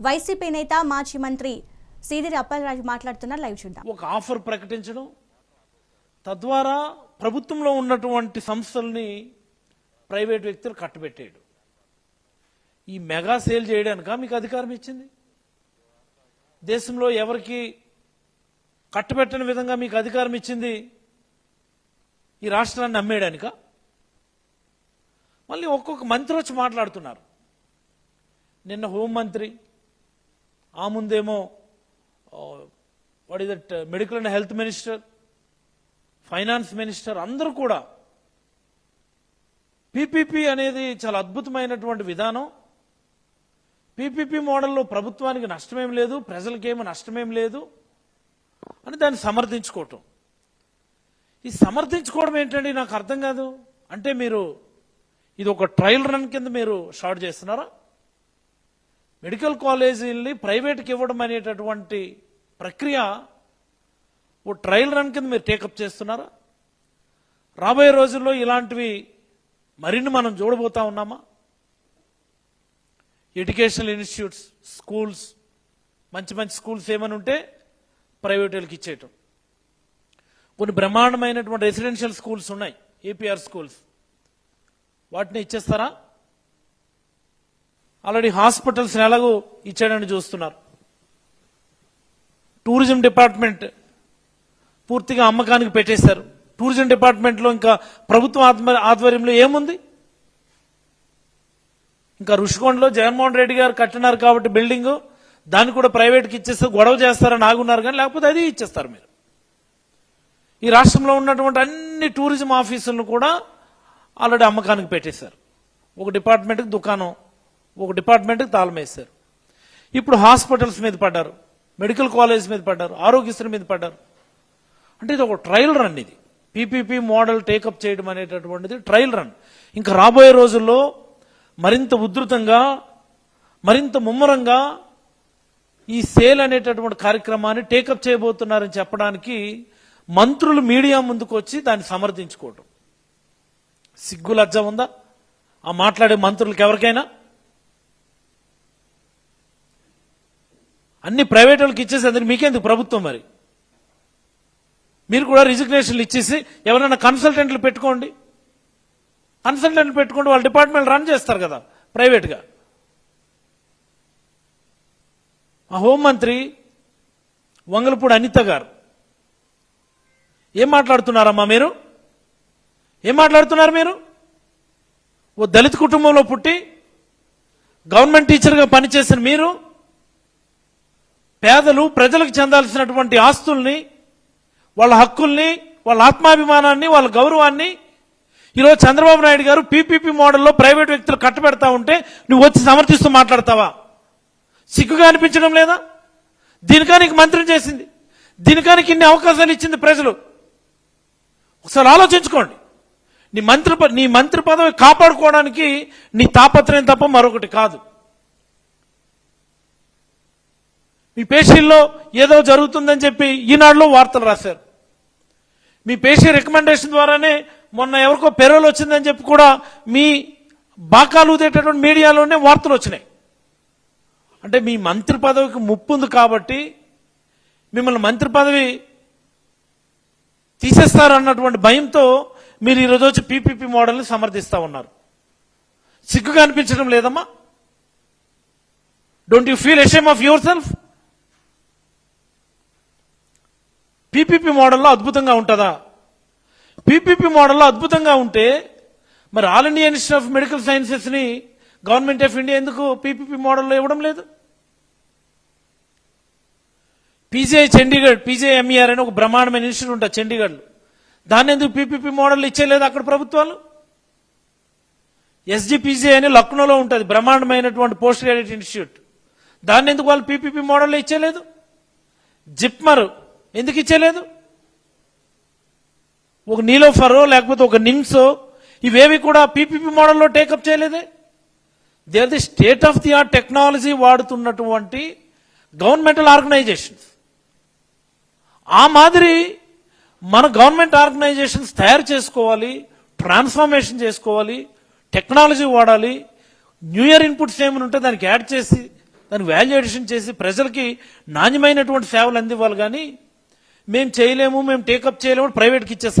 YCP నేత మాజీ మంత్రి సీదిరి అప్పలరాజు మాట్లాడుతున్నారు. లైవ్ చూద్దాం. ఒక ఆఫర్ ప్రకటించడం తద్వారా ప్రభుత్వంలో ఉన్నటువంటి సంస్థల్ని ప్రైవేట్ వ్యక్తులు కట్టబెట్టేయడం. ఈ మెగా సేల్ చేయడానిక మీకు అధికారం ఇచ్చింది? దేశంలో ఎవరికి కట్టబెట్టని విధంగా మీకు అధికారం ఇచ్చింది? ఈ రాష్ట్రాన్ని అమ్మేయడానిక మళ్ళీ ఒక్కొక్క మంత్రి వచ్చి మాట్లాడుతున్నారు. నిన్న హోంమంత్రి ఆ ముందేమో what is that medical and health minister finance minister అందరూ కూడా పీపీపీ అనేది చాలా అద్భుతమైనటువంటి విధానం. పీపీపీ మోడల్లో ప్రభుత్వానికి నష్టమేం లేదు ప్రజలకేమీ నష్టమేం లేదు అని దాన్ని సమర్థించుకోవటం. ఈ సమర్థించుకోవడం ఏంటండి నాకు అర్థం కాదు. అంటే మీరు ఇది ఒక ట్రయల్ రన్ కింద మీరు షార్ట్ చేస్తున్నారా? మెడికల్ కాలేజీల్ని ప్రైవేట్కి ఇవ్వడం అనేటటువంటి ప్రక్రియ ఓ ట్రయల్ రన్ కింద మీరు టేకప్ చేస్తున్నారా? రాబోయే రోజుల్లో ఇలాంటివి మరిన్ని మనం చూడబోతా ఉన్నామా? ఎడ్యుకేషనల్ ఇన్స్టిట్యూట్స్ స్కూల్స్ మంచి మంచి స్కూల్స్ ఏమని ఉంటే ప్రైవేట్ వాళ్ళకి ఇచ్చేయటం. కొన్ని బ్రహ్మాండమైనటువంటి రెసిడెన్షియల్ స్కూల్స్ ఉన్నాయి ఏపీఆర్ స్కూల్స్. వాటిని ఇచ్చేస్తారా? ఆల్రెడీ హాస్పిటల్స్ నెలకు ఇచ్చాడని చూస్తున్నారు. టూరిజం డిపార్ట్మెంట్ పూర్తిగా అమ్మకానికి పెట్టేశారు. టూరిజం డిపార్ట్మెంట్లో ఇంకా ప్రభుత్వం ఆత్మ ఆధ్వర్యంలో ఏముంది? ఇంకా రుషికొండలో జగన్మోహన్ రెడ్డి గారు కట్టినారు కాబట్టి బిల్డింగ్ దాన్ని కూడా ప్రైవేట్కి ఇచ్చేస్తే గొడవ చేస్తారని ఆగున్నారు కానీ లేకపోతే అది ఇచ్చేస్తారు మీరు. ఈ రాష్ట్రంలో ఉన్నటువంటి అన్ని టూరిజం ఆఫీసులను కూడా ఆల్రెడీ అమ్మకానికి పెట్టేశారు. ఒక డిపార్ట్మెంట్కి దుకాణం ఒక డిపార్ట్మెంట్కి తాళమేశారు. ఇప్పుడు హాస్పిటల్స్ మీద పడ్డారు. మెడికల్ కాలేజ్ మీద పడ్డారు. ఆరోగ్యశ్రీ మీద పడ్డారు. అంటే ఇది ఒక ట్రయల్ రన్ ఇది. పీపీపీ మోడల్ టేకప్ చేయడం అనేటటువంటిది ట్రయల్ రన్. ఇంకా రాబోయే రోజుల్లో మరింత ఉధృతంగా మరింత ముమ్మరంగా ఈ సేల్ అనేటటువంటి కార్యక్రమాన్ని టేకప్ చేయబోతున్నారని చెప్పడానికి మంత్రులు మీడియా ముందుకు వచ్చి దాన్ని సమర్థించుకోవటం. సిగ్గు లజ్జ ఉందా? ఆ మాట్లాడే మంత్రులకు ఎవరికైనా? అన్ని ప్రైవేట్ వాళ్ళకి ఇచ్చేసి మీకెందుకు ప్రభుత్వం మరి? మీరు కూడా రిజిగ్నేషన్లు ఇచ్చేసి ఎవరైనా కన్సల్టెంట్లు పెట్టుకోండి. కన్సల్టెంట్లు పెట్టుకుంటే వాళ్ళ డిపార్ట్మెంట్ రన్ చేస్తారు కదా ప్రైవేట్గా మా హోంమంత్రి వంగలపూడి అనిత గారు ఏం మాట్లాడుతున్నారమ్మా మీరు? ఏం మాట్లాడుతున్నారు మీరు? ఓ దళిత కుటుంబంలో పుట్టి గవర్నమెంట్ టీచర్గా పనిచేసిన మీరు పేదలు ప్రజలకు చెందాల్సినటువంటి ఆస్తుల్ని వాళ్ళ హక్కుల్ని వాళ్ళ ఆత్మాభిమానాన్ని వాళ్ళ గౌరవాన్ని ఈరోజు చంద్రబాబు నాయుడు గారు పీపీపీ మోడల్లో ప్రైవేట్ వ్యక్తులు కట్టబెడతా ఉంటే నువ్వు వచ్చి సమర్థిస్తూ మాట్లాడతావా? సిగ్గుగా అనిపించడం లేదా? దీనికానికి మంత్రం చేసింది. దీనికానికి ఇన్ని అవకాశాలు ఇచ్చింది ప్రజలు. ఒకసారి ఆలోచించుకోండి. నీ మంత్రి నీ మంత్రి పదవి కాపాడుకోవడానికి నీ తాపత్రయం తప్ప మరొకటి కాదు. మీ పేషీల్లో ఏదో జరుగుతుందని చెప్పి ఈనాడులో వార్తలు రాశారు. మీ పేషీ రికమెండేషన్ ద్వారానే మొన్న ఎవరికో పెరోల్ వచ్చిందని చెప్పి కూడా మీ బాకాలు ఊదేటటువంటి మీడియాలోనే వార్తలు వచ్చినాయి. అంటే మీ మంత్రి పదవికి ముప్పు ఉంది కాబట్టి మిమ్మల్ని మంత్రి పదవి తీసేస్తారు అన్నటువంటి భయంతో మీరు ఈరోజు వచ్చి పీపీపీ మోడల్ని సమర్థిస్తా ఉన్నారు. సిగ్గుగా అనిపించడం లేదమ్మా. Don't you feel ashamed of yourself PPP మోడల్లో అద్భుతంగా ఉంటుందా పీపీపీ మోడల్లో అద్భుతంగా ఉంటే మరి all India institute of medical సైన్సెస్ని government of India ఎందుకు పీపీపీ మోడల్లో ఇవ్వడం లేదు పీజీఐ చండీగఢ్ పీజే ఎంఈఆర్ అని ఒక బ్రహ్మాండమైన ఇన్స్టిట్యూట్ ఉంటుంది చండీగఢ్లో దాన్ని ఎందుకు పీపీపీ మోడల్ ఇచ్చేయలేదు అక్కడ ప్రభుత్వాలు ఎస్జిపిజే అని లక్నోలో ఉంటుంది బ్రహ్మాండమైనటువంటి పోస్ట్ గ్రాడ్యుయేట్ ఇన్స్టిట్యూట్ దాన్ని ఎందుకు వాళ్ళు పీపీపీ మోడల్లో ఇచ్చేయలేదు జిప్మర్ ఎందుకు ఇచ్చేయలేదు ఒక నీలోఫరో లేకపోతే ఒక నిమ్సో ఇవేవి కూడా పీపీపీ మోడల్లో టేకప్ చేయలేదే? They are the state of the art technology వాడుతున్నటువంటి governmental organisations. ఆ మాదిరి మన గవర్నమెంట్ ఆర్గనైజేషన్స్ తయారు చేసుకోవాలి ట్రాన్స్ఫర్మేషన్ చేసుకోవాలి టెక్నాలజీ వాడాలి న్యూ ఇయర్ ఇన్పుట్స్ ఏమైనా ఉంటే దానికి యాడ్ చేసి దానికి వాల్యూ ఎడిషన్ చేసి ప్రజలకి నాణ్యమైనటువంటి సేవలు అందివ్వాలి కానీ మేము చేయలేము మేము టేకప్ చేయలేము ప్రైవేట్కి ఇచ్చేస్తాం.